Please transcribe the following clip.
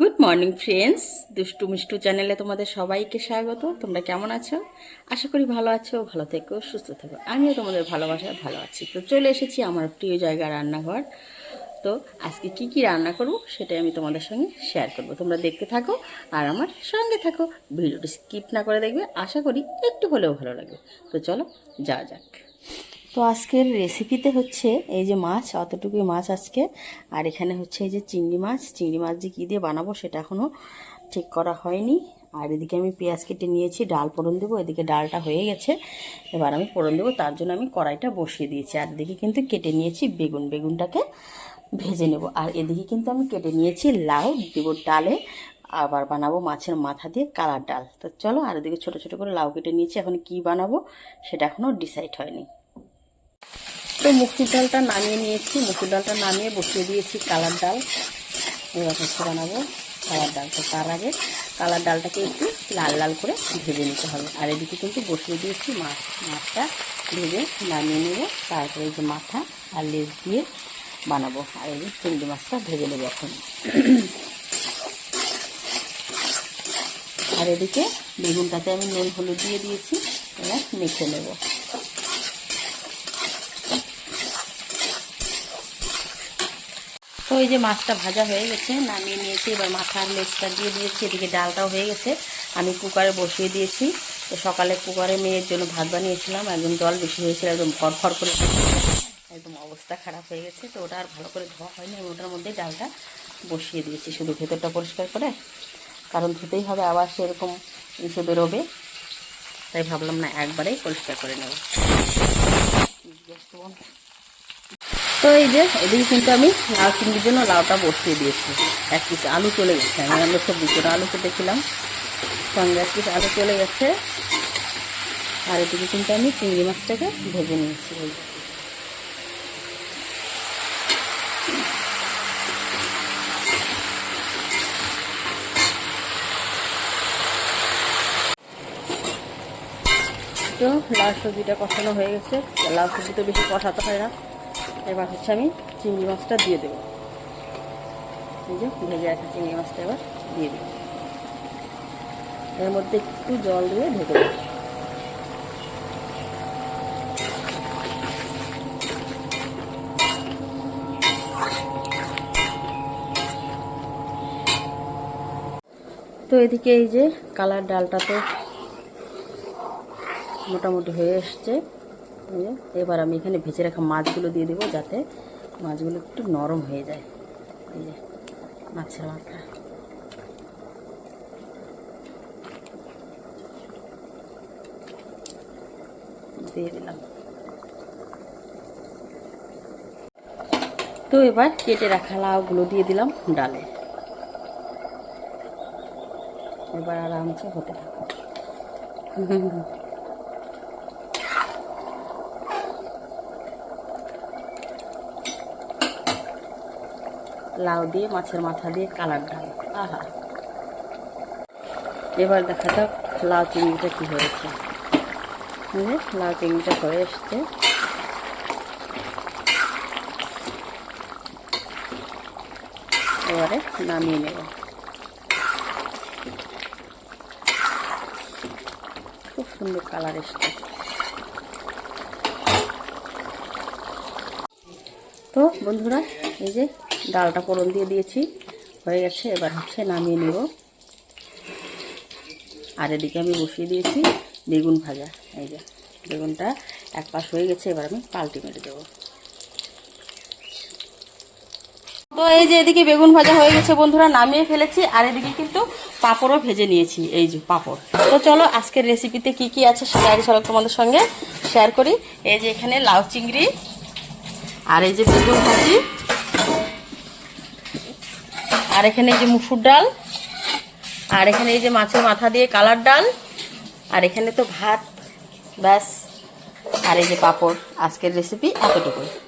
Good morning friends দুষ্টু মিষ্টু চ্যানেলে তোমাদের সবাইকে স্বাগত। তোমরা কেমন আছো? আশা করি ভালো আছো, ভালো থেকো, সুস্থ থেকো। আমিও তোমাদের ভালোবাসায় ভালো আছি। তো চলে এসেছি আমার প্রিয় জায়গা রান্নাঘর। তো আজকে কি কি রান্না করব সেটাই আমি তোমাদের সঙ্গে শেয়ার করব। তোমরা দেখতে থাকো আর আমার সঙ্গে থাকো। ভিডিওটি স্কিপ না করে দেখবে। আশা করি একটু হলেও ভালো লাগবে। তো চলো, যাওয়া যাক। তো আজকের রেসিপিতে হচ্ছে এই যে মাছ, অতটুকুই মাছ আজকে। আর এখানে হচ্ছে এই যে চিংড়ি মাছ। চিংড়ি মাছ যে কী দিয়ে বানাবো সেটা এখনও ঠিক করা হয়নি। আর এদিকে আমি পেঁয়াজ কেটে নিয়েছি, ডাল ফোড়ন দেবো। এদিকে ডালটা হয়ে গেছে। এবার আমি ফোড়ন দেবো, তার জন্য আমি কড়াইটা বসিয়ে দিয়েছি। আর এদিকে কিন্তু কেটে নিয়েছি বেগুন। বেগুনটাকে ভেজে নেব। আর এদিকে কিন্তু আমি কেটে নিয়েছি লাউ দেবো ডালে। আবার বানাবো মাছের মাথা দিয়ে কালার ডাল। তো চলো, আর এদিকে ছোটো ছোটো করে লাউ কেটে নিয়েছি। এখন কি বানাবো সেটা এখনও ডিসাইড হয়নি। তো মুসুর ডালটা নামিয়ে নিয়েছি। মুসুর ডালটা নামিয়ে বসিয়ে দিয়েছি কালার ডাল। এবার হচ্ছে বানাবো কালার ডাল। তো তার আগে কালার ডালটাকে একটু লাল লাল করে ভেজে নিতে হবে। আর এদিকে কিন্তু বসিয়ে দিয়েছি মাছ। মাছটা ভেজে নামিয়ে নেব। তারপরে যে মাথা আর লেজ দিয়ে বানাবো। আর এই চিংড়ি মাছটা ভেজে নেব এখন। আর এদিকে বেগুনটাতে আমি নুন হলুদ দিয়ে দিয়েছি। এবার মেখে নেব। তো এই যে মাছটা ভাজা হয়ে গেছে, নামিয়ে নিয়েছি। এবার মাথার লেজটা দিয়ে দিয়েছি, এদিকে ডালটাও হয়ে গেছে। আমি কুকারে বসিয়ে দিয়েছি। তো সকালে কুকারে মেয়ের জন্য ভাত বানিয়েছিলাম, একদম জল বেশি হয়েছিল, একদম ফরফর করে একদম অবস্থা খারাপ হয়ে গেছে, তো ওটা আর ভালো করে ধোয়া হয়নি। আমি ওটার মধ্যে ডালটা বসিয়ে দিয়েছি, শুধু ভেতরটা পরিষ্কার করে। কারণ ধুতেই হবে, আবার সেরকম এসে বেরোবে। তাই ভাবলাম না, একবারেই পরিষ্কার করে নেব। তো এই যে, এদিকে কিন্তু আমি লাউ চিংড়ির জন্য লাউটা বসিয়ে দিয়েছি। এক পিস আলু চলে গেছে। আমি আমরা সবজি করে আলু কেটেছিলাম সঙ্গে এক পিস আলু চলে গেছে। আর এদিকে কিন্তু আমি চিংড়ি মাছটাকে ভেজে নিয়েছি। তো লাউ সবজিটা কষানো হয়ে গেছে। লাউ সবজি তো বেশি কষাতে হয় না। এবার হচ্ছে আমি চিংড়ি মাছটা দিয়ে দেবো। এই যে ভেজে রাখা চিংড়ি মাছটা এবার দিয়ে দেবো। এর মধ্যে একটু জল দিয়ে ঢেকে দেবো। তো এদিকে এই যে কালার ডালটা তো মোটামুটি হয়ে এসছে। এবার আমি এখানে ভেজে রাখা মাছগুলো দিয়ে দেবো যাতে মাছগুলো একটু নরম হয়ে যায়। এই যে, মাছের মাথা। দিয়ে দিলাম। তো এবার কেটে রাখা লাউগুলো দিয়ে দিলাম ডালে। এবার আরামসে হতে থাকো লাউ দিয়ে, মাছের মাথা দিয়ে কালার ডাল। আহা। এবার দেখা যাক লাউ চিংড়িটা কী হয়েছে। লাউ চিংড়িটা হয়ে এসছে। এবারে নামিয়ে নেব। খুব সুন্দর কালার এসছে। তো বন্ধুরা, এই যে ডালটা ফোড়ন দিয়ে দিয়েছি। হয়ে গেছে, এবার হচ্ছে নামিয়ে নেব। আর এদিকে আমি বসিয়ে দিয়েছি বেগুন ভাজা। এই যে, বেগুনটা এক পাশ হয়ে গেছে, এবার আমি পাল্টি মেরে দেবো। তো এই যে এদিকে বেগুন ভাজা হয়ে গেছে বন্ধুরা, নামিয়ে ফেলেছি, আর এদিকে কিন্তু পাঁপড়ও ভেজে নিয়েছি, এই যে পাঁপড়। তো চলো, আজকের রেসিপিতে কি কি আছে সেটা আগে চলো তোমাদের সঙ্গে শেয়ার করি। এই যে এখানে লাউ চিংড়ি, আর এই যে বেগুন ভাজি আর এখানে এই যে মুসুর ডাল, আর এখানে এই যে মাছের মাথা দিয়ে কালার ডাল, আর এখানে তো ভাত, ব্যাস, আর এই যে পাপড়। আজকের রেসিপি এতটুকুই।